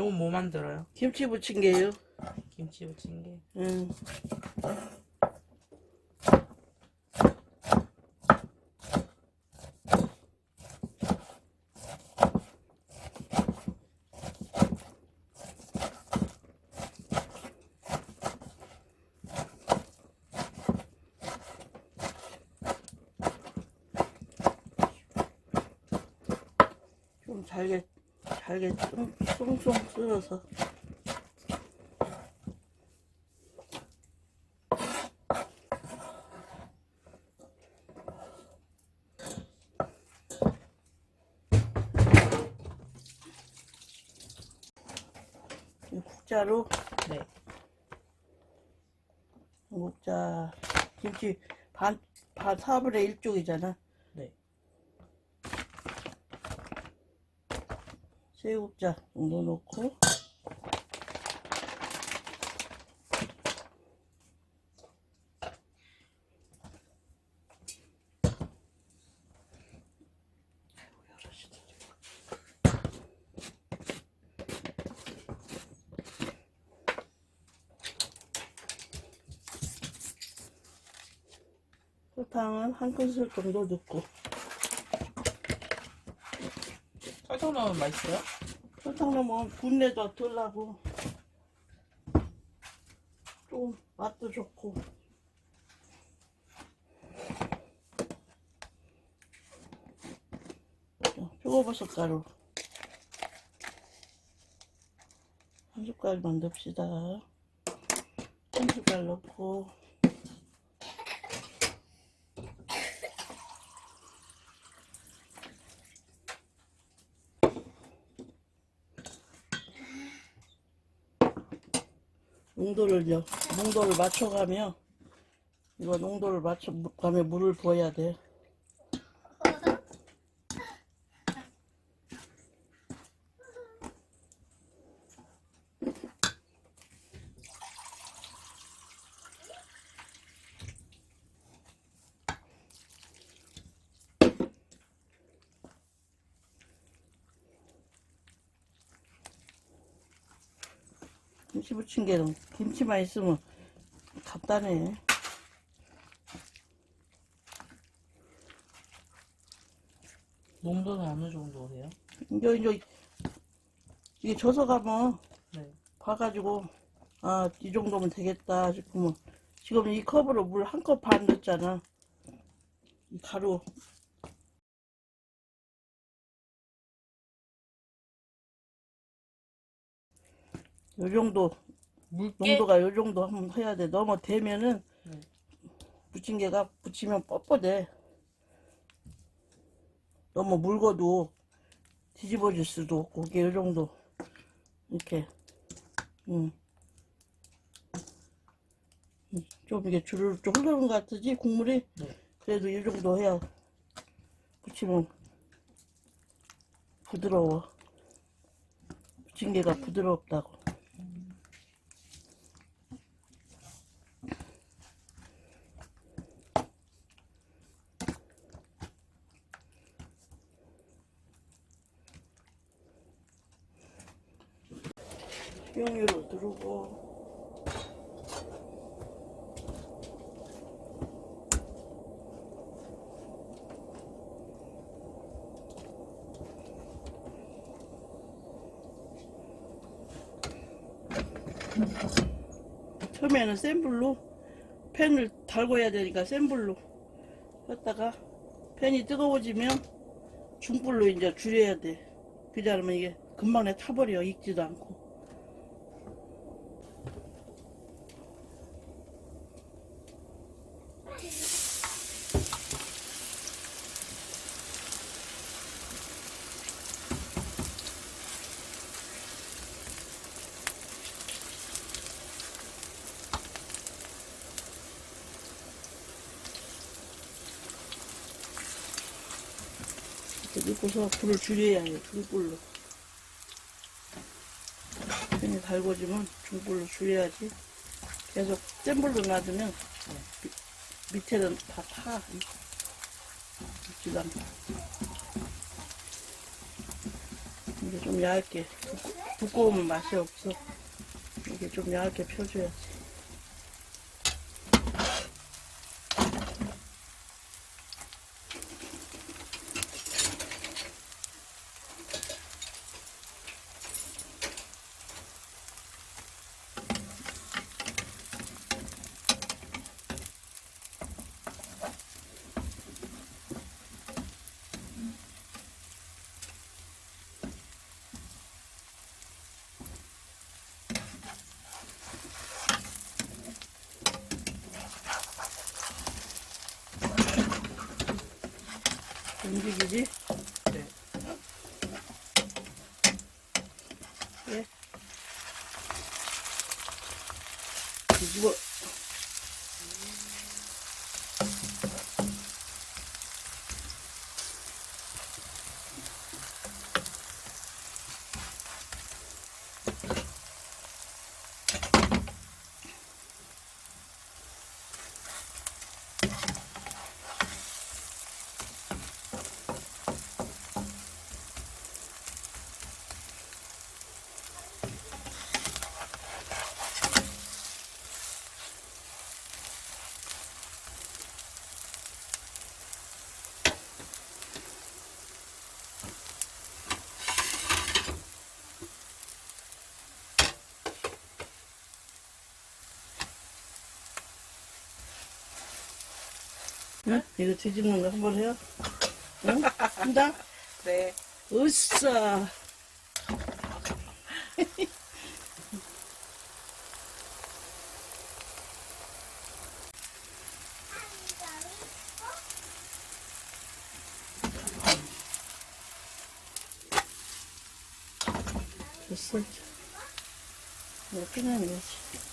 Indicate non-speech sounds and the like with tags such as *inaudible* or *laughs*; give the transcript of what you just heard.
요건 뭐 만들어요? 김치 부침개요. 김치 부침개. 응. 좀 잘게 잘게 썰어서 이 국자로 네. 국자 김치 반 반 4분의 1쪽이잖아. 네. 새우국자 정도 넣고. 설탕은 한 큰술 정도 넣고 설탕 넣으면 맛있어요? 설탕 넣으면 분내도 덜 나고. 좀 맛도 좋고. 자, 표고버섯 가루. 한 숟갈만 넣읍시다. 한 숟갈 넣고 농도를요 농도를 맞춰가며 이거 농도를 맞춰가며 물을 부어야 돼 김치 부침개는 김치만 있으면 간단해. 농도는 어느 정도세요? 이제 이제 이게 젖어 가면 네. 봐가지고 아 이 정도면 되겠다 싶으면 지금 이 컵으로 물 한 컵 반 넣었잖아. 이 가루 요 정도 물개? 농도가 요 정도 한번 해야 돼. 너무 되면은 네. 부침개가 부치면 뻣뻣해. 너무 묽어도 뒤집어질 수도 없고 이게 요 정도 이렇게 음. 음, 좀 이게 줄을 좀 흐르는 것 같으지 국물이 네. 그래도 이 정도 해야 부치면 부드러워 부침개가 부드럽다고 식용유로 두르고 처음에는 센 불로 팬을 달궈야 되니까 센 불로 했다가 팬이 뜨거워지면 중불로 이제 줄여야 돼. 그러지 않으면 이게 금방 내 타버려 익지도 않고. 넣고서 불을 줄여야 해, 중불로. 팬이 달궈지면 중불로 줄여야지. 계속 센 불로 놔두면 미- 밑에는 다 타. 익지도 않고. 음. 이게 좀 얇게 두꺼, 두꺼우면 맛이 없어 이게 좀 얇게 펴줘야지 움직이지? 네. 예. 뒤집어. 응? 이거 뒤집는 거 한번 해요? 응? 한다? *laughs* 네. 으쌰. 됐어. 이거 끝내면 되지.